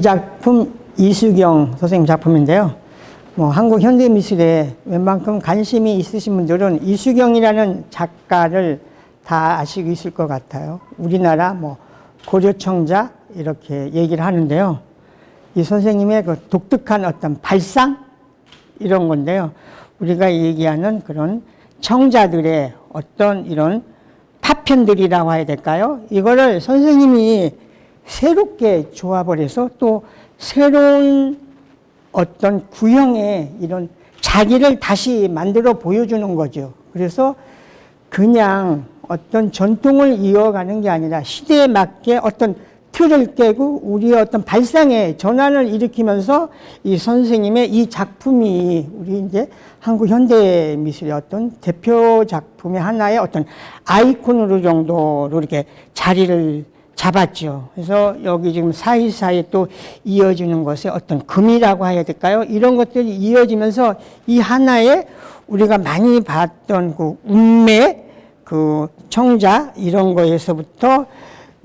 네, 이 작품 이수경 선생님 작품인데요. 뭐 한국 현대 미술에 웬만큼 관심이 있으신 분들은 이수경이라는 작가를 다 아시고 있을 것 같아요. 우리나라 뭐 고려청자 이렇게 얘기를 하는데요. 이 선생님의 그 독특한 어떤 발상 이런 건데요. 우리가 얘기하는 그런 청자들의 어떤 이런 파편들이라고 해야 될까요? 이거를 선생님이 새롭게 조합을 해서 또 새로운 어떤 구형의 이런 자기를 다시 만들어 보여주는 거죠. 그래서 그냥 어떤 전통을 이어가는 게 아니라 시대에 맞게 어떤 틀을 깨고 우리의 어떤 발상의 전환을 일으키면서 이 선생님의 이 작품이 우리 이제 한국 현대 미술의 어떤 대표 작품의 하나의 어떤 아이콘으로 정도로 이렇게 자리를 잡았죠. 그래서 여기 지금 사이사이 또 이어지는 것에 어떤 금이라고 해야 될까요? 이런 것들이 이어지면서 이 하나의 우리가 많이 봤던 그 운매, 그 청자 이런 거에서부터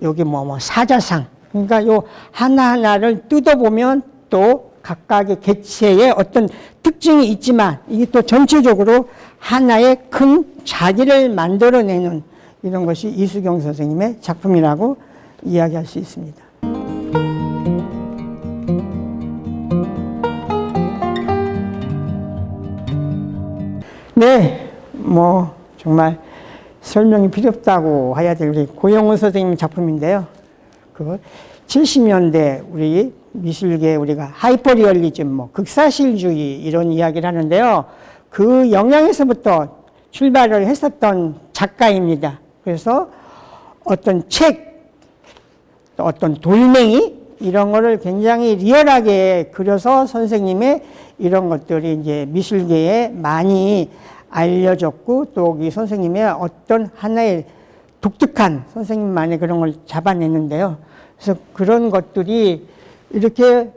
여기 뭐, 뭐 사자상 그러니까 요 하나하나를 뜯어보면 또 각각의 개체의 어떤 특징이 있지만 이게 또 전체적으로 하나의 큰 자기를 만들어내는 이런 것이 이수경 선생님의 작품이라고 이야기할 수 있습니다. 네, 뭐 정말 설명이 필요 없다고 해야 될 우리 고영훈 선생님 작품인데요. 그 70년대 우리 미술계 우리가 하이퍼리얼리즘, 뭐 극사실주의 이런 이야기를 하는데요. 그 영향에서부터 출발을 했었던 작가입니다. 그래서 어떤 책, 또 어떤 돌멩이 이런 거를 굉장히 리얼하게 그려서 선생님의 이런 것들이 이제 미술계에 많이 알려졌고 또 이 선생님의 어떤 하나의 독특한 선생님만의 그런 걸 잡아냈는데요. 그래서 그런 것들이 이렇게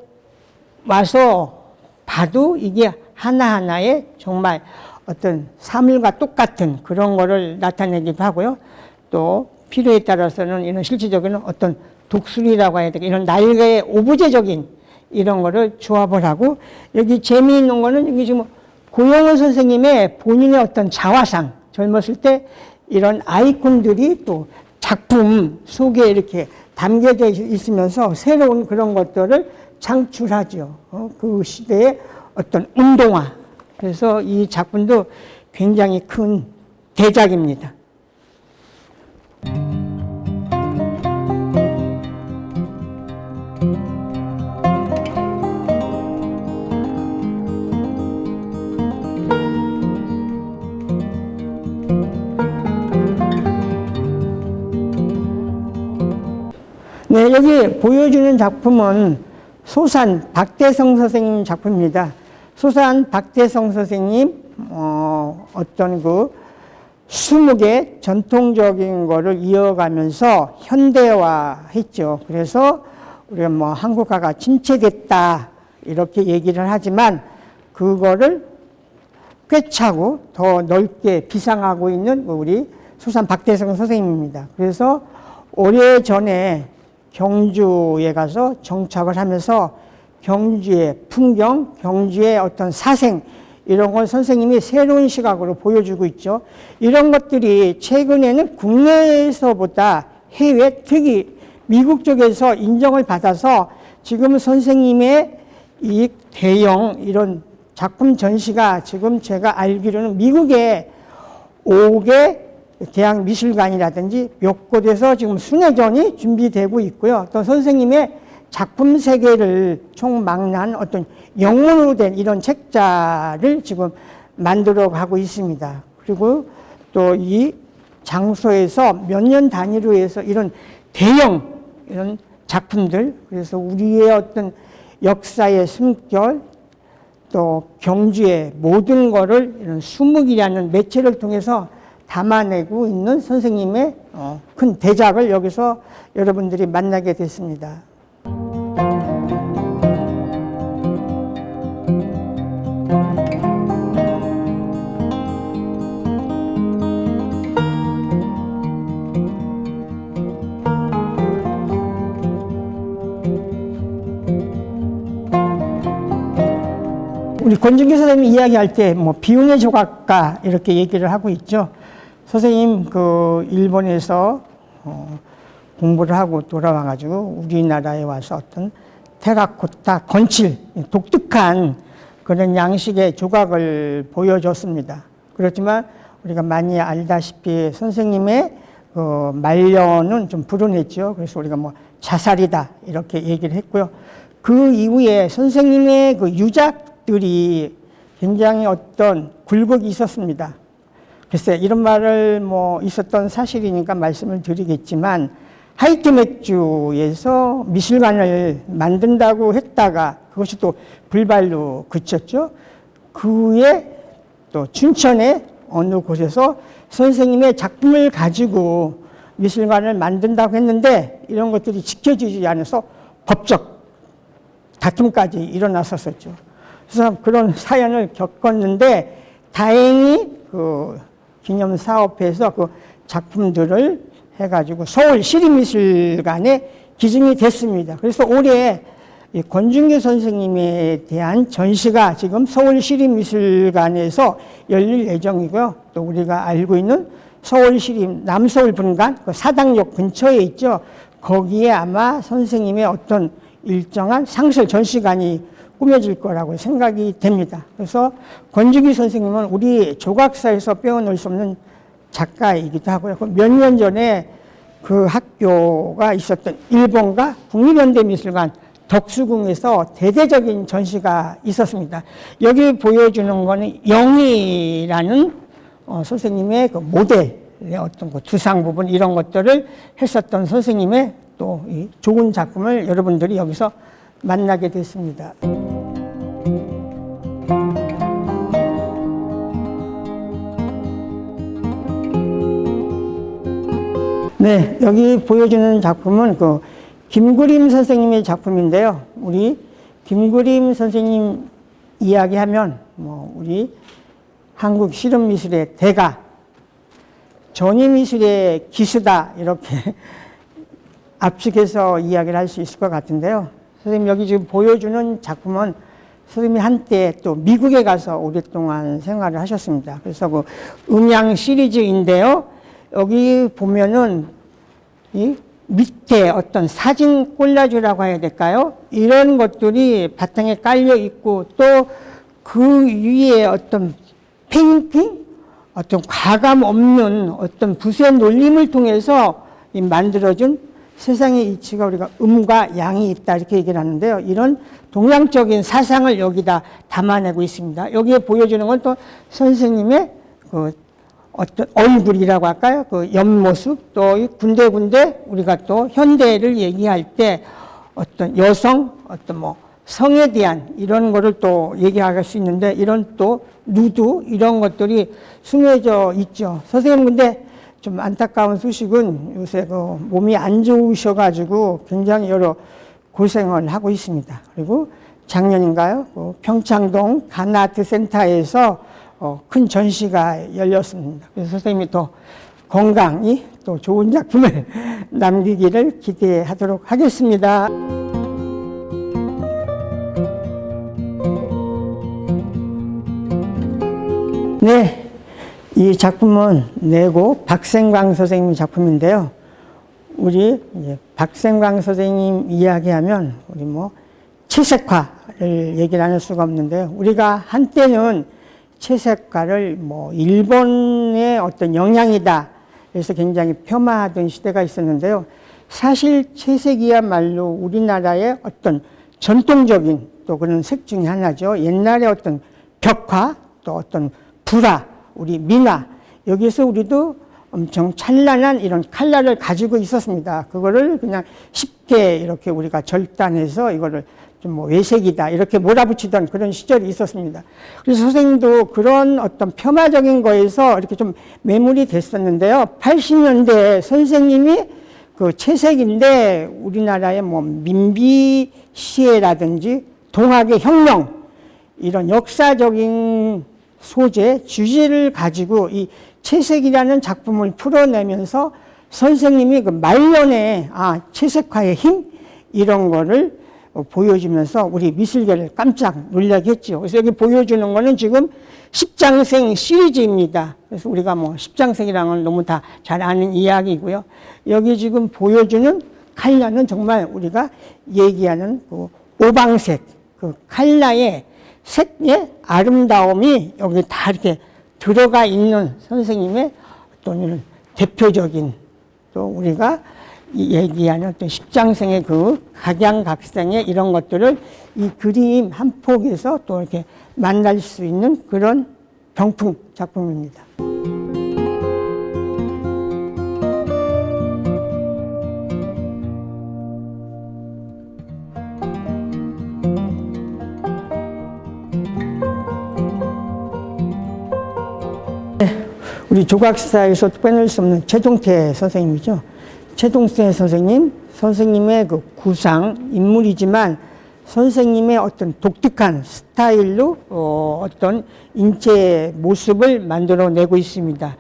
와서 봐도 이게 하나하나의 정말 어떤 사물과 똑같은 그런 거를 나타내기도 하고요. 또 필요에 따라서는 이런 실질적인 어떤 독수리라고 해야 되겠 이런 날개의 오브제적인 이런 거를 조합을 하고 여기 재미있는 거는 여기 지금 고영호 선생님의 본인의 어떤 자화상 젊었을 때 이런 아이콘들이 또 작품 속에 이렇게 담겨져 있으면서 새로운 그런 것들을 창출하죠. 어, 그 시대의 어떤 운동화. 그래서 이 작품도 굉장히 큰 대작입니다. 네, 여기 보여주는 작품은 소산 박대성 선생님 작품입니다. 소산 박대성 선생님 어, 어떤 그 수묵의 전통적인 거를 이어가면서 현대화 했죠. 그래서 우리가 뭐 한국화가 침체됐다 이렇게 얘기를 하지만 그거를 꿰차고 더 넓게 비상하고 있는 우리 소산 박대성 선생님입니다. 그래서 오래 전에 경주에 가서 정착을 하면서 경주의 풍경, 경주의 어떤 사생, 이런 걸 선생님이 새로운 시각으로 보여주고 있죠. 이런 것들이 최근에는 국내에서보다 해외, 특히 미국 쪽에서 인정을 받아서 지금 선생님의 이 대형 이런 작품 전시가 지금 제가 알기로는 미국에 5개 대학 미술관이라든지 몇 곳에서 지금 순회전이 준비되고 있고요. 또 선생님의 작품 세계를 총망라한 어떤 영문으로 된 이런 책자를 지금 만들어 가고 있습니다. 그리고 또 이 장소에서 몇 년 단위로 해서 이런 대형 이런 작품들 그래서 우리의 어떤 역사의 숨결 또 경주의 모든 거를 이런 수묵이라는 매체를 통해서 담아내고 있는 선생님의 어, 큰 대작을 여기서 여러분들이 만나게 됐습니다. 우리 권준기 선생님이 이야기할 때 뭐 비운의 조각가 이렇게 얘기를 하고 있죠. 선생님 그 일본에서 어, 공부를 하고 돌아와가지고 우리나라에 와서 어떤 테라코타 건칠 독특한 그런 양식의 조각을 보여줬습니다. 그렇지만 우리가 많이 알다시피 선생님의 그 말년은 좀 불운했죠. 그래서 우리가 뭐 자살이다 이렇게 얘기를 했고요. 그 이후에 선생님의 그 유작들이 굉장히 어떤 굴곡이 있었습니다. 글쎄 이런 말을 뭐 있었던 사실이니까 말씀을 드리겠지만 하이트 맥주에서 미술관을 만든다고 했다가 그것이 또 불발로 그쳤죠. 그 후에 또 춘천의 어느 곳에서 선생님의 작품을 가지고 미술관을 만든다고 했는데 이런 것들이 지켜지지 않아서 법적 다툼까지 일어났었었죠. 그래서 그런 사연을 겪었는데 다행히 그 기념 사업에서 그 작품들을 해가지고 서울 시립미술관에 기증이 됐습니다. 그래서 올해 이 권준기 선생님에 대한 전시가 지금 서울 시립미술관에서 열릴 예정이고요. 또 우리가 알고 있는 서울 시립 남서울 분관 그 사당역 근처에 있죠. 거기에 아마 선생님의 어떤 일정한 상설 전시관이 꾸며질 거라고 생각이 됩니다. 그래서 권주기 선생님은 우리 조각사에서 빼어놓을 수 없는 작가이기도 하고요. 그몇년 전에 그 학교가 있었던 일본과 국립현대미술관 덕수궁에서 대대적인 전시가 있었습니다. 여기 보여주는 거는 영희라는 어, 선생님의 그 모델의 어떤 그 두상 부분 이런 것들을 했었던 선생님의 또이 좋은 작품을 여러분들이 여기서 만나게 됐습니다. 네, 여기 보여주는 작품은 그 김그림 선생님의 작품인데요. 우리 김그림 선생님 이야기하면 뭐 우리 한국 실험 미술의 대가, 전위 미술의 기수다 이렇게 압축해서 이야기를 할 수 있을 것 같은데요. 선생님 여기 지금 보여주는 작품은 선생님이 한때 또 미국에 가서 오랫동안 생활을 하셨습니다. 그래서 그 음양 시리즈인데요. 여기 보면은 이 밑에 어떤 사진 꼴라주라고 해야 될까요? 이런 것들이 바탕에 깔려 있고 또 그 위에 어떤 페인팅, 어떤 과감 없는 어떤 붓의 놀림을 통해서 이 만들어준 세상의 이치가 우리가 음과 양이 있다 이렇게 얘기를 하는데요. 이런 동양적인 사상을 여기다 담아내고 있습니다. 여기에 보여주는 건 또 선생님의 그 어떤 얼굴이라고 할까요? 그 옆모습 또 군데군데 우리가 또 현대를 얘기할 때 어떤 여성 어떤 뭐 성에 대한 이런 거를 또 얘기할 수 있는데 이런 또 누드 이런 것들이 숨겨져 있죠. 선생님 근데 좀 안타까운 소식은 요새 그 몸이 안 좋으셔가지고 굉장히 여러 고생을 하고 있습니다. 그리고 작년인가요? 그 평창동 가나아트 센터에서 어, 큰 전시가 열렸습니다. 그래서 선생님이 또 건강히 또 좋은 작품을 남기기를 기대하도록 하겠습니다. 네, 이 작품은 내고 박생광 선생님 작품인데요. 우리 박생광 선생님 이야기하면 우리 뭐 채색화를 얘기를 안 할 수가 없는데요. 우리가 한때는 채색화를 뭐 일본의 어떤 영향이다. 그래서 굉장히 폄하하던 시대가 있었는데요. 사실 채색이야말로 우리나라의 어떤 전통적인 또 그런 색 중에 하나죠. 옛날에 어떤 벽화 또 어떤 불화, 우리 미나 여기서 우리도 엄청 찬란한 이런 칼라를 가지고 있었습니다. 그거를 그냥 쉽게 이렇게 우리가 절단해서 이거를 좀 뭐 외색이다 이렇게 몰아붙이던 그런 시절이 있었습니다. 그래서 선생님도 그런 어떤 폄하적인 거에서 이렇게 좀 매물이 됐었는데요. 80년대 선생님이 그 채색인데 우리나라의 뭐 민비 시해라든지 동학의 혁명 이런 역사적인 소재, 주제를 가지고 이 채색이라는 작품을 풀어내면서 선생님이 그 말년에 아, 채색화의 힘 이런 거를 어, 보여주면서 우리 미술계를 깜짝 놀라게 했죠. 그래서 여기 보여주는 거는 지금 십장생 시리즈입니다. 그래서 우리가 뭐 십장생이랑은 너무 다 잘 아는 이야기고요. 여기 지금 보여주는 칼라는 정말 우리가 얘기하는 그 오방색, 그 칼라의 색의 아름다움이 여기 다 이렇게 들어가 있는 선생님의 어떤 이런 대표적인 또 우리가 이 얘기하는 어떤 십장생의 그 각양각색의 이런 것들을 이 그림 한 폭에서 또 이렇게 만날 수 있는 그런 병풍 작품입니다. 우리 조각사에서 빼놓을 수 없는 최종태 선생님이죠. 최종태 선생님, 선생님의 그 구상 인물이지만 선생님의 어떤 독특한 스타일로 어, 어떤 인체 모습을 만들어내고 있습니다.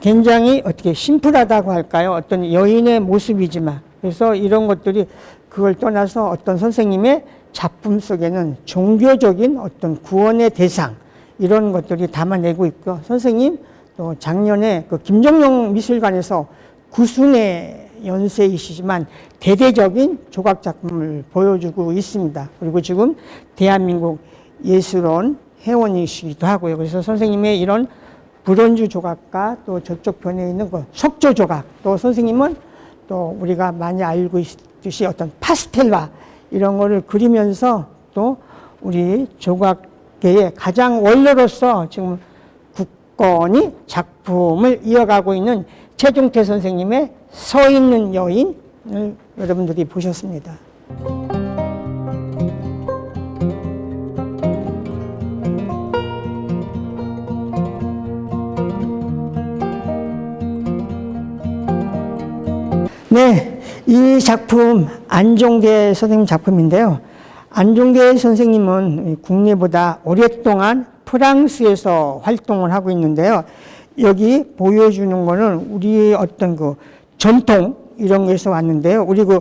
굉장히 어떻게 심플하다고 할까요? 어떤 여인의 모습이지만 그래서 이런 것들이 그걸 떠나서 어떤 선생님의 작품 속에는 종교적인 어떤 구원의 대상 이런 것들이 담아내고 있고 선생님 또 작년에 그 김정용 미술관에서 구순의 연세이시지만 대대적인 조각 작품을 보여주고 있습니다. 그리고 지금 대한민국 예술원 회원이시기도 하고요. 그래서 선생님의 이런 브론즈 조각과 또 저쪽 편에 있는 그 석조 조각 또 선생님은 또 우리가 많이 알고 있듯이 어떤 파스텔화 이런 거를 그리면서 또 우리 조각계의 가장 원로로서 지금 국 건이 작품을 이어가고 있는 최종태 선생님의 서 있는 여인을 여러분들이 보셨습니다. 네, 이 작품 안종대 선생님 작품인데요. 안종대 선생님은 국내보다 오랫동안 프랑스에서 활동을 하고 있는데요. 여기 보여주는 거는 우리 어떤 그 전통 이런 거에서 왔는데요. 우리 그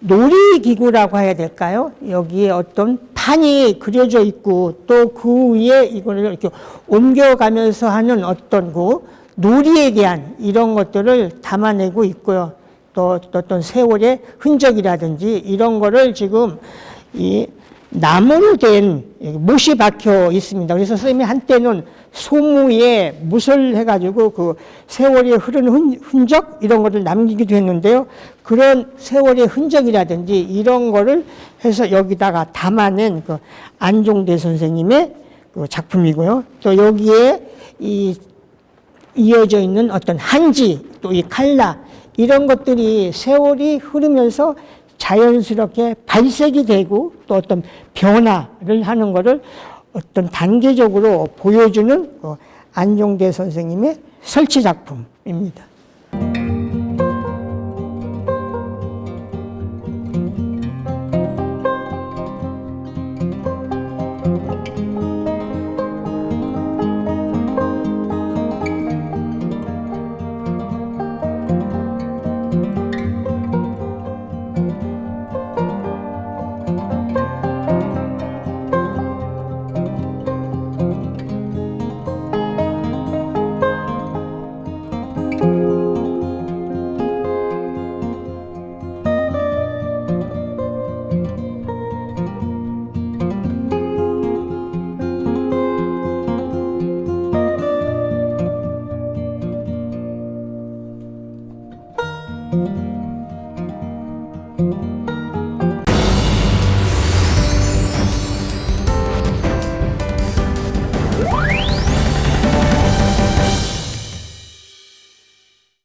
놀이기구라고 해야 될까요? 여기에 어떤 판이 그려져 있고 또 그 위에 이거를 이렇게 옮겨가면서 하는 어떤 그 놀이에 대한 이런 것들을 담아내고 있고요. 또 어떤 세월의 흔적이라든지 이런 거를 지금 이 나무로 된 못이 박혀 있습니다. 그래서 선생님이 한때는 소무에 못을 해가지고 그 세월이 흐르는 흔적 이런 것을 남기기도 했는데요. 그런 세월의 흔적이라든지 이런 거를 해서 여기다가 담아낸 그 안종대 선생님의 그 작품이고요. 또 여기에 이 이어져 있는 어떤 한지 또 이 칼라 이런 것들이 세월이 흐르면서 자연스럽게 발색이 되고 또 어떤 변화를 하는 것을 어떤 단계적으로 보여주는 그 안종대 선생님의 설치 작품입니다.